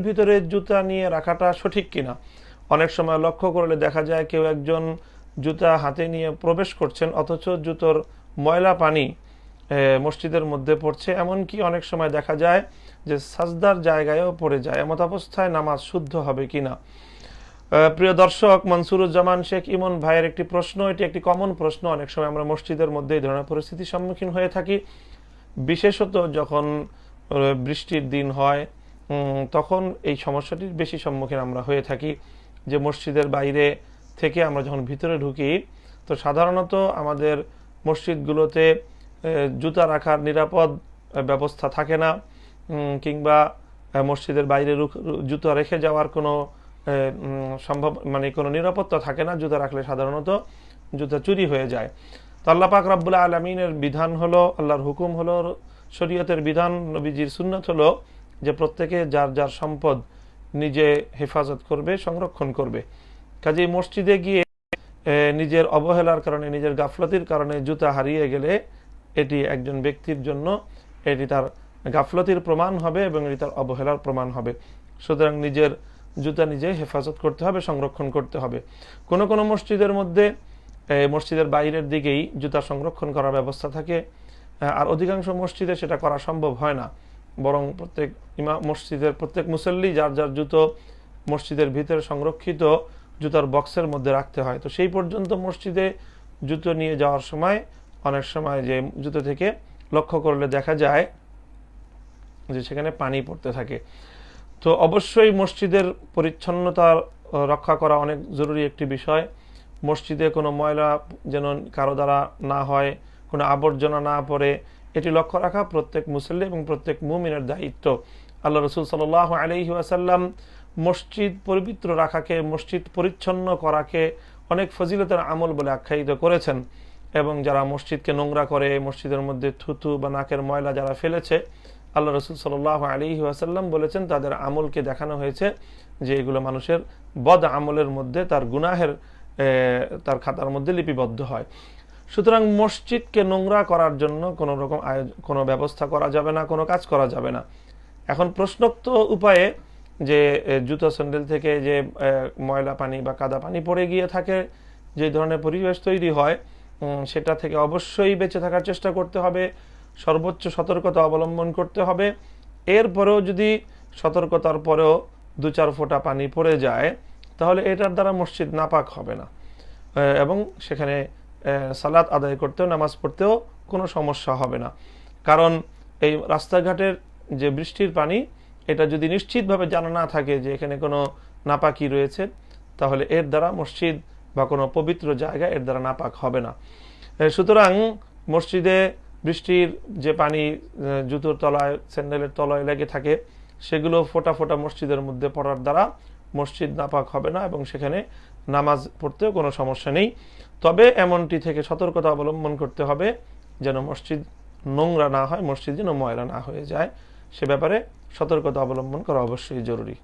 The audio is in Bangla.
ভিতরে জুতা নিয়ে রাখাটা সঠিক কিনা? অনেক সময় লক্ষ্য করলে দেখা যায় কেউ একজন জুতা হাতে নিয়ে প্রবেশ করছেন, অথচ জুতোর ময়লা পানি মসজিদের মধ্যে পড়ছে। এমনকি অনেক সময় দেখা যায় যে সাজদার জায়গায়ও পড়ে যায়। এমত অবস্থায় নামাজ শুদ্ধ হবে কিনা? প্রিয় দর্শক, মনসুরুজ্জামান শেখ ইমন ভাইয়ের একটি প্রশ্ন, এটি একটি কমন প্রশ্ন। অনেক সময় আমরা মসজিদের মধ্যে এই ধরনের পরিস্থিতির সম্মুখীন হয়ে থাকি। বিশেষত যখন বৃষ্টির দিন হয় তখন এই সমস্যাটির বেশি সম্মুখীন আমরা হয়ে থাকি যে মসজিদের বাইরে থেকে আমরা যখন ভিতরে ঢুকি, তো সাধারণত আমাদের মসজিদগুলোতে জুতা রাখার নিরাপদ ব্যবস্থা থাকে না। কিংবা মসজিদের বাইরে জুতা রেখে যাওয়ার কোনো সম্ভব মানে কোনো নিরাপত্তা থাকে না জুতা রাখলে সাধারণত জুতা চুরি হয়ে যায়। তো আল্লাহ পাক রাব্বুল আলমিনের বিধান হলো, আল্লাহর হুকুম হলো, শরীয়তের বিধান, নবীজির সুন্নত হলো যে প্রত্যেকে যার যার সম্পদ নিজে হেফাজত করবে, সংরক্ষণ করবে। কাজেই মসজিদে গিয়ে নিজের অবহেলার কারণে, নিজের গাফলতির কারণে জুতা হারিয়ে গেলে এটি একজন ব্যক্তির জন্য এটি তার গাফলতির প্রমাণ হবে এবং এটি তার অবহেলার প্রমাণ হবে। সুতরাং নিজের জুতা নিজে হেফাজত করতে হবে, সংরক্ষণ করতে হবে। কোনো কোনো মসজিদের মধ্যে মসজিদের বাইরের দিকেই জুতা সংরক্ষণ করার ব্যবস্থা থাকে আর অধিকাংশ মসজিদে সেটা করা সম্ভব হয় না। বরং প্রত্যেক ইমা মসজিদের, প্রত্যেক মুসল্লি যার যার জুতো মসজিদের ভিতরে সংরক্ষিত, জুতার বক্সের মধ্যে রাখতে হয়। তো সেই পর্যন্ত মসজিদে জুতো নিয়ে যাওয়ার সময়, অনেক সময় যে জুতো থেকে লক্ষ্য করলে দেখা যায় যে সেখানে পানি পড়তে থাকে। তো অবশ্যই মসজিদের পরিচ্ছন্নতা রক্ষা করা অনেক জরুরি একটি বিষয়। মসজিদে কোনো ময়লা যেন কারও দ্বারা না হয়, কোনো আবর্জনা না পড়ে এটি লক্ষ্য রাখা প্রত্যেক মুসল্লি এবং প্রত্যেক মুমিনের দায়িত্ব। আল্লাহ রসুল সাল আলহি আসাল্লাম মসজিদ পবিত্র রাখাকে, মসজিদ পরিচ্ছন্ন করাকে অনেক ফজিলতের আমল বলে আখ্যায়িত করেছেন। এবং যারা মসজিদকে নোংরা করে, মসজিদের মধ্যে থুতু বা নাকের ময়লা যারা ফেলেছে, আল্লাহ রসুল সাল আলী আসাল্লাম বলেছেন, তাদের আমলকে দেখানো হয়েছে যে এগুলো মানুষের বদ আমলের মধ্যে তার গুনাহের তার খাতার মধ্যে লিপিবদ্ধ হয়। সুতরাং মসজিদকে নোংরা করার জন্য কোনো রকম আয়োজ- কোনো ব্যবস্থা করা যাবে না, কোনো কাজ করা যাবে না। এখন প্রশ্নোক্ত উপায়ে যে জুতো স্যান্ডেল থেকে যে ময়লা পানি বা কাদা পানি পড়ে গিয়ে থাকে, যে ধরনের পরিবেশ তৈরি হয় সেটা থেকে অবশ্যই বেঁচে থাকার চেষ্টা করতে হবে, সর্বোচ্চ সতর্কতা অবলম্বন করতে হবে। এরপরেও যদি সতর্কতার পরেও দু চার ফোঁটা পানি পড়ে যায়, তাহলে এটার দ্বারা মসজিদ নাপাক হবে না। এবং সেখানে সালাত আদায় করতেও, নামাজ পড়তেও কোনো সমস্যা হবে না। কারণ এই রাস্তাঘাটের যে বৃষ্টির পানি, এটা যদি নিশ্চিতভাবে জানা না থাকে যে এখানে কোনো নাপাকি রয়েছে, তাহলে এর দ্বারা মসজিদ বা কোনো পবিত্র জায়গা এর দ্বারা নাপাক হবে না। সুতরাং মসজিদে বৃষ্টির যে পানি জুতোর তলায়, স্যান্ডেলের তলায় লেগে থাকে, সেগুলো ফোটা ফোটা মসজিদের মধ্যে পড়ার দ্বারা মসজিদ নাপাক হবে না এবং সেখানে নামাজ পড়তেও কোনো সমস্যা নেই। তবে এমনটি থেকে সতর্কতা অবলম্বন করতে হবে যেন মসজিদ নোংরা না হয়, মসজিদ যেন ময়লা না হয়ে যায়। সে ব্যাপারে সতর্কতা অবলম্বন করা অবশ্যই জরুরি।